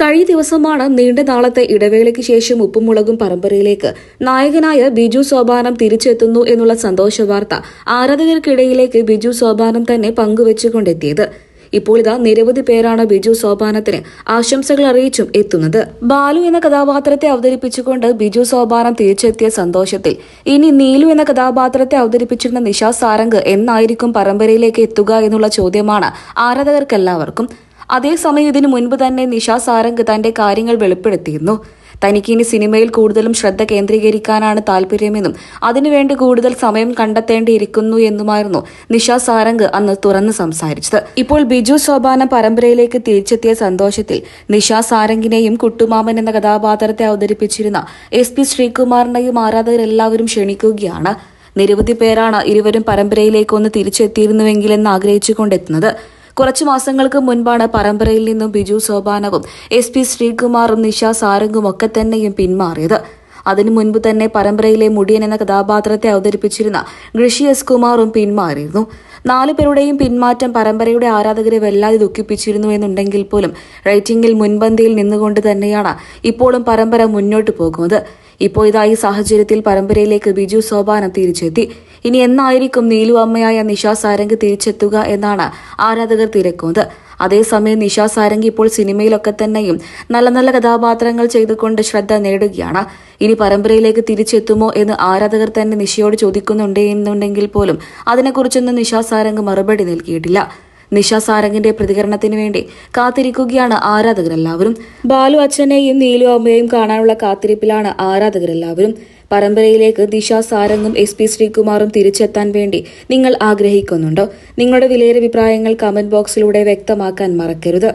കഴിഞ്ഞ ദിവസമാണ് നീണ്ട നാളത്തെ ഇടവേളയ്ക്ക് ശേഷം ഉപ്പുമുളകും പരമ്പരയിലേക്ക് നായകനായ ബിജു സോപാനം തിരിച്ചെത്തുന്നു എന്നുള്ള സന്തോഷ വാർത്ത ആരാധകർക്കിടയിലേക്ക് ബിജു സോപാനം തന്നെ പങ്കുവച്ചുകൊണ്ടെത്തിയത്. ഇപ്പോൾ ഇതാ നിരവധി പേരാണ് ബിജു സോപാനത്തിന് ആശംസകൾ അറിയിച്ചും എത്തുന്നത്. ബാലു എന്ന കഥാപാത്രത്തെ അവതരിപ്പിച്ചുകൊണ്ട് ബിജു സോപാനം തിരിച്ചെത്തിയ സന്തോഷത്തിൽ ഇനി നീലു എന്ന കഥാപാത്രത്തെ അവതരിപ്പിച്ചിരുന്ന നിഷ സാരംഗ് എന്നായിരിക്കും പരമ്പരയിലേക്ക് എത്തുക എന്നുള്ള ചോദ്യമാണ് ആരാധകർക്കെല്ലാവർക്കും. അതേസമയം ഇതിനു മുൻപ് തന്നെ നിഷ സാരംഗ് തന്റെ കാര്യങ്ങൾ വെളിപ്പെടുത്തിയിരുന്നു. തനിക്ക് ഇനി സിനിമയിൽ കൂടുതലും ശ്രദ്ധ കേന്ദ്രീകരിക്കാനാണ് താല്പര്യമെന്നും അതിനുവേണ്ടി കൂടുതൽ സമയം കണ്ടെത്തേണ്ടിയിരിക്കുന്നു എന്നുമായിരുന്നു നിഷ സാരംഗ് അന്ന് തുറന്നു സംസാരിച്ചത്. ഇപ്പോൾ ബിജു ശോഭാന പരമ്പരയിലേക്ക് തിരിച്ചെത്തിയ സന്തോഷത്തിൽ നിഷ സാരംഗിനെയും കുട്ടുമാമൻ എന്ന കഥാപാത്രത്തെ അവതരിപ്പിച്ചിരുന്ന എസ് പി ശ്രീകുമാറിനെയും ആരാധകരെല്ലാവരും ക്ഷണിക്കുകയാണ്. നിരവധി പേരാണ് ഇരുവരും പരമ്പരയിലേക്ക് ഒന്ന് തിരിച്ചെത്തിയിരുന്നുവെങ്കിലെന്ന് ആഗ്രഹിച്ചുകൊണ്ടെത്തുന്നത്. കുറച്ചു മാസങ്ങൾക്ക് മുൻപാണ് പരമ്പരയിൽ നിന്നും ബിജു സോപാനവും എസ് പി ശ്രീകുമാറും നിഷ സാരംഗും ഒക്കെ തന്നെയും പിന്മാറിയത്. അതിനു മുൻപ് തന്നെ പരമ്പരയിലെ മുടിയൻ എന്ന കഥാപാത്രത്തെ അവതരിപ്പിച്ചിരുന്ന ഋഷി എസ് കുമാറും പിന്മാറിയിരുന്നു. നാലു പേരുടെയും പിന്മാറ്റം പരമ്പരയുടെ ആരാധകരെ വല്ലാതെ ദുഃഖിപ്പിച്ചിരുന്നു എന്നുണ്ടെങ്കിൽ പോലും റേറ്റിംഗിൽ മുൻപന്തിയിൽ നിന്നുകൊണ്ട് തന്നെയാണ് ഇപ്പോഴും പരമ്പര മുന്നോട്ട് പോകുന്നത്. ഇപ്പോൾ ഇതാ ഈ സാഹചര്യത്തിൽ പരമ്പരയിലേക്ക് ബിജു സോപാനം തിരിച്ചെത്തി. ഇനി എന്നായിരിക്കും നീലു അമ്മയായ നിഷ സാരംഗ് തിരിച്ചെത്തുക എന്നാണ് ആരാധകർ തിരക്കുന്നത്. അതേസമയം നിഷ സാരംഗ് ഇപ്പോൾ സിനിമയിലൊക്കെ തന്നെയും നല്ല നല്ല കഥാപാത്രങ്ങൾ ചെയ്തുകൊണ്ട് ശ്രദ്ധ നേടുകയാണ്. ഇനി പരമ്പരയിലേക്ക് തിരിച്ചെത്തുമോ എന്ന് ആരാധകർ തന്നെ നിഷയോട് ചോദിക്കുന്നുണ്ട് എന്നുണ്ടെങ്കിൽ പോലും അതിനെക്കുറിച്ചൊന്നും നിഷ സാരംഗ് മറുപടി നൽകിയിട്ടില്ല. നിഷ സാരംഗിന്റെ പ്രതികരണത്തിന് വേണ്ടി കാത്തിരിക്കുകയാണ് ആരാധകരെല്ലാവരും. ബാലു അച്ഛനെയും നീലു അമ്മയെയും കാണാനുള്ള കാത്തിരിപ്പിലാണ് ആരാധകരെല്ലാവരും. പരമ്പരയിലേക്ക് ദിശ സാരംഗും എസ് പി ശ്രീകുമാറും തിരിച്ചെത്താൻ വേണ്ടി നിങ്ങൾ ആഗ്രഹിക്കുന്നുണ്ടോ? നിങ്ങളുടെ വിലയേറെ അഭിപ്രായങ്ങൾ കമന്റ് ബോക്സിലൂടെ വ്യക്തമാക്കാൻ മറക്കരുത്.